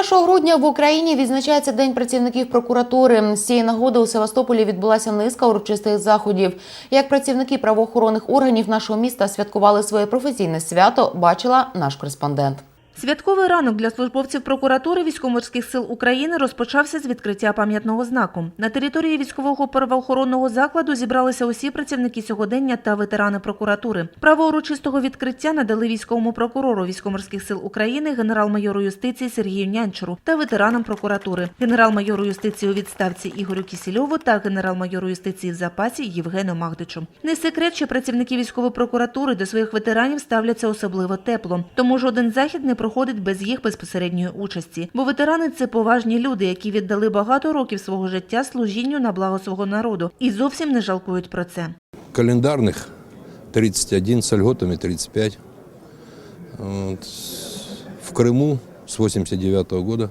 1 грудня в Україні відзначається День працівників прокуратури. З цієї нагоди у Севастополі відбулася низка урочистих заходів. Як працівники правоохоронних органів нашого міста святкували своє професійне свято, бачила наш кореспондент. Святковий ранок для службовців прокуратури військово-морських сил України розпочався з відкриття пам'ятного знаку. На території військового правоохоронного закладу зібралися усі працівники сьогодення та ветерани прокуратури. Право урочистого відкриття надали військовому прокурору військово-морських сил України, генерал-майору юстиції Сергію Нянчуру та ветеранам прокуратури, генерал-майору юстиції у відставці Ігорю Кісільову та генерал-майору юстиції в запасі Євгену Магдичу. Не секрет, що працівники військової прокуратури до своїх ветеранів ставляться особливо тепло, тому жоден захід не проходить без їх безпосередньої участі. Бо ветерани це поважні люди, які віддали багато років свого життя служінню на благо свого народу і зовсім не жалкують про це. календарных 31, с льготами 35. Вот. В Крыму с 89 года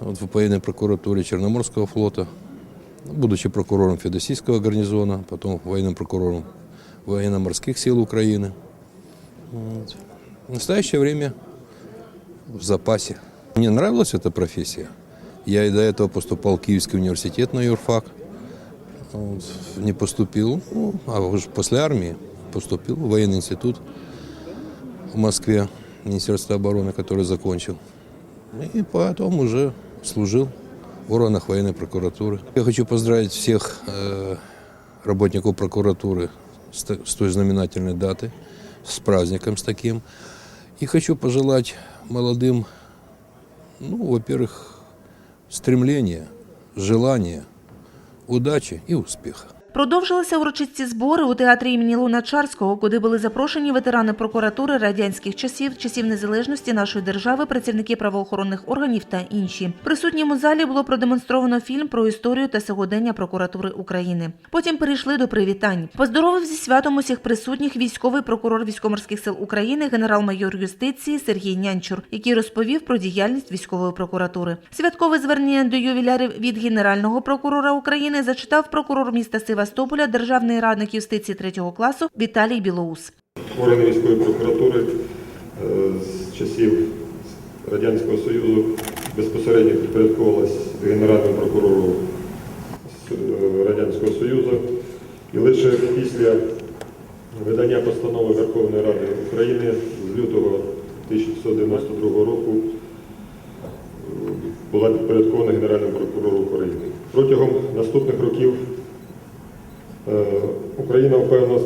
вот, в военной прокуратуре Черноморского флота, будучи прокурором Федосийского гарнизона, потом военным прокурором военно-морских сил Украины. Вот. В настоящее время в запасе. Мне нравилась эта профессия. Я и до этого поступал в Киевский университет на юрфак. Вот, не поступил, ну, а уже после армии поступил в военный институт в Москве, Министерство обороны, который закончил. И потом уже служил в органах военной прокуратуры. Я хочу поздравить всех э, работников прокуратуры с, т- с той знаменательной даты, с праздником с таким. И хочу пожелать молодым, ну, во-первых, стремления, желания, удачи и успеха. Продовжилися урочисті збори у театрі імені Луначарського, куди були запрошені ветерани прокуратури радянських часів, часів незалежності нашої держави, працівники правоохоронних органів та інші. Присутнім у залі було продемонстровано фільм про історію та сьогодення прокуратури України. Потім перейшли до привітань. Поздоровив зі святом усіх присутніх військовий прокурор військоморських сил України, генерал-майор юстиції Сергій Нянчур, який розповів про діяльність військової прокуратури. Святкове звернення до ювілярів від генерального прокурора України зачитав прокурор міста Севастополя, державний радник юстиції третього класу Віталій Білоус. Органи військової прокуратури е, з часів Радянського Союзу безпосередньо підпорядковувалась Генеральному прокурору е, Радянського Союзу. І лише після видання постанови Верховної Ради України з лютого 1992 року е, була підпорядкована Генеральному прокурору України. Протягом наступних років Україна впевнено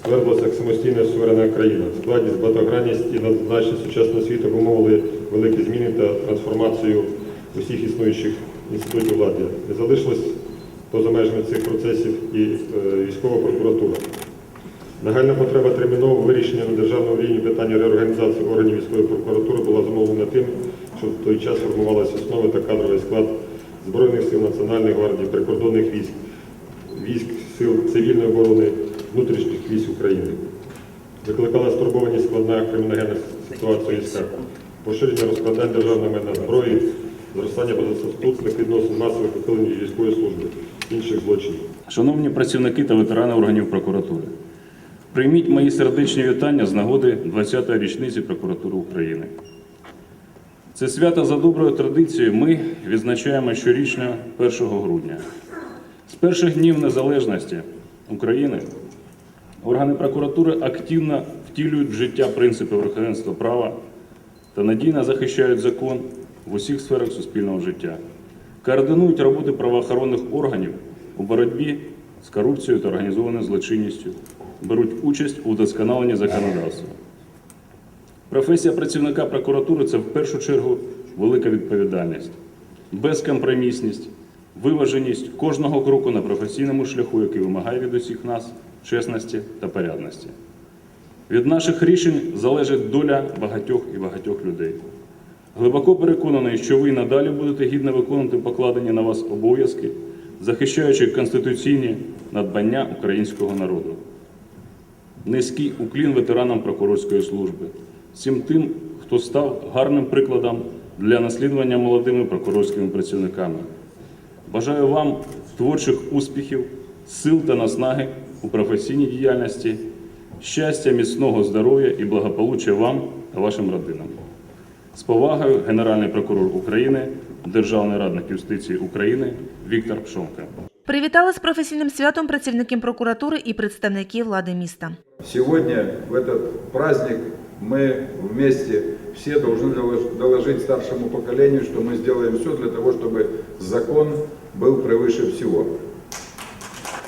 ствердилася як самостійна суверенна країна. Складність, багатогранність і надзначність сучасного світу обумовили великі зміни та трансформацію усіх існуючих інститутів влади. Не залишилось поза межами цих процесів і е, військова прокуратура. Нагальна потреба термінового вирішення на державному рівні питання реорганізації органів військової прокуратури була зумовлена тим, що в той час формувалися основи та кадровий склад Збройних сил Національної гвардії, прикордонних військ, військ сил цивільної оборони, внутрішніх військ України. Викликала стурбованість складна криміногенна ситуація війська, поширення розкладань державної майна зброї, зростання позастатутних відносин масових ухилень військової служби, інших злочинів. Шановні працівники та ветерани органів прокуратури, прийміть мої сердечні вітання з нагоди 20-ї річниці прокуратури України. Це свято за доброю традицією ми відзначаємо щорічно 1 грудня. З перших днів незалежності України органи прокуратури активно втілюють в життя принципи верховенства права та надійно захищають закон в усіх сферах суспільного життя, координують роботи правоохоронних органів у боротьбі з корупцією та організованою злочинністю, беруть участь у вдосконаленні законодавства. Професія працівника прокуратури це в першу чергу велика відповідальність, безкомпромісність, виваженість кожного кроку на професійному шляху, який вимагає від усіх нас чесності та порядності. Від наших рішень залежить доля багатьох і багатьох людей. Глибоко переконаний, що ви надалі будете гідно виконувати покладені на вас обов'язки, захищаючи конституційні надбання українського народу. Низький уклін ветеранам прокурорської служби, всім тим, хто став гарним прикладом для наслідування молодими прокурорськими працівниками. Бажаю вам творчих успіхів, сил та наснаги у професійній діяльності, щастя, міцного здоров'я і благополуччя вам та вашим родинам. З повагою Генеральний прокурор України, Державний радник юстиції України Віктор Пшонка. Привітали з професійним святом працівників прокуратури і представники влади міста. Сегодня, в этот праздник, мы вместе все должны долож- доложить старшему поколению, что мы сделаем все для того, чтобы закон Был превыше всего.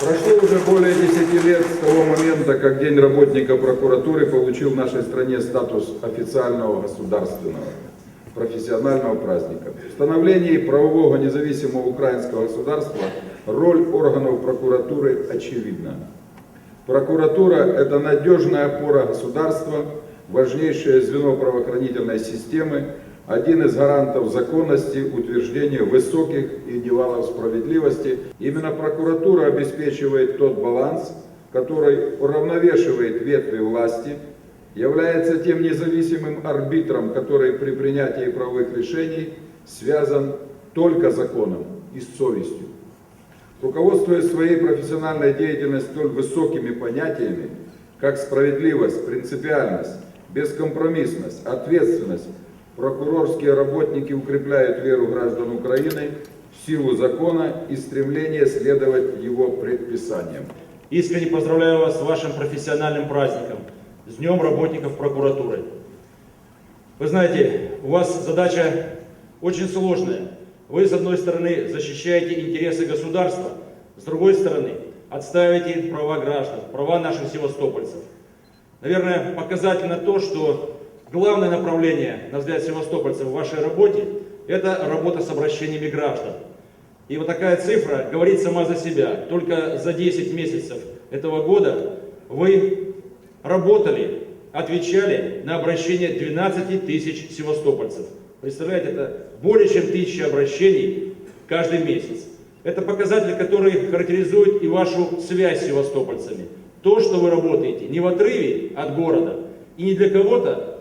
Прошло уже более 10 лет с того момента, как День работника прокуратуры получил в нашей стране статус официального государственного профессионального праздника. В становлении правового независимого украинского государства роль органов прокуратуры очевидна. Прокуратура – это надежная опора государства, важнейшее звено правоохранительной системы, один из гарантов законности, утверждения высоких идеалов справедливости. Именно прокуратура обеспечивает тот баланс, который уравновешивает ветви власти, является тем независимым арбитром, который при принятии правовых решений связан только законом и с совестью. Руководствуясь своей профессиональной деятельностью столь высокими понятиями, как справедливость, принципиальность, бескомпромиссность, ответственность, прокурорские работники укрепляют веру граждан Украины в силу закона и стремление следовать его предписаниям. Искренне поздравляю вас с вашим профессиональным праздником, с Днем работников прокуратуры. Вы знаете, у вас задача очень сложная. Вы, с одной стороны, защищаете интересы государства, с другой стороны, отстаиваете права граждан, права наших севастопольцев. Наверное, показательно то, что главное направление, на взгляд севастопольцев, в вашей работе – это работа с обращениями граждан. И вот такая цифра говорит сама за себя. Только за 10 месяцев этого года вы работали, отвечали на обращение 12 тысяч севастопольцев. Представляете, это более чем тысяча обращений каждый месяц. Это показатель, который характеризует и вашу связь с севастопольцами. То, что вы работаете не в отрыве от города и не для кого-то,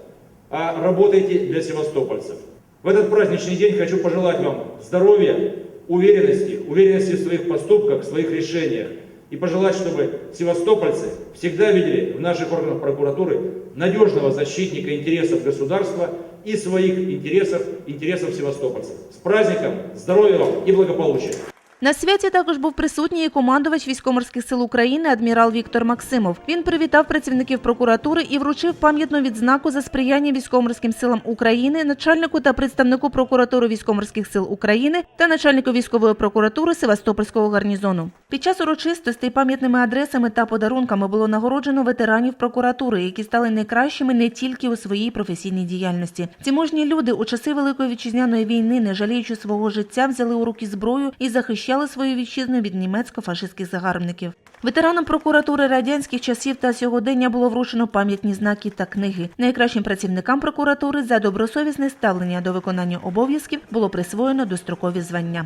а работаете для севастопольцев. В этот праздничный день хочу пожелать вам здоровья, уверенности, уверенности в своих поступках, в своих решениях. И пожелать, чтобы севастопольцы всегда видели в наших органах прокуратуры надежного защитника интересов государства и своих интересов, интересов севастопольцев. С праздником, здоровья вам и благополучия! На святі також був присутній і командувач військоморських сил України адмірал Віктор Максимов. Він привітав працівників прокуратури і вручив пам'ятну відзнаку за сприяння військоморським силам України, начальнику та представнику прокуратури військоморських сил України та начальнику військової прокуратури Севастопольського гарнізону. Під час урочистостей пам'ятними адресами та подарунками було нагороджено ветеранів прокуратури, які стали найкращими не тільки у своїй професійній діяльності. Ці мужні люди у часи Великої вітчизняної війни, не жаліючи свого життя, взяли у руки зброю і захищали свою вітчизну від німецько-фашистських загарбників. Ветеранам прокуратури радянських часів та сьогодення було вручено пам'ятні знаки та книги. Найкращим працівникам прокуратури за добросовісне ставлення до виконання обов'язків було присвоєно дострокові звання.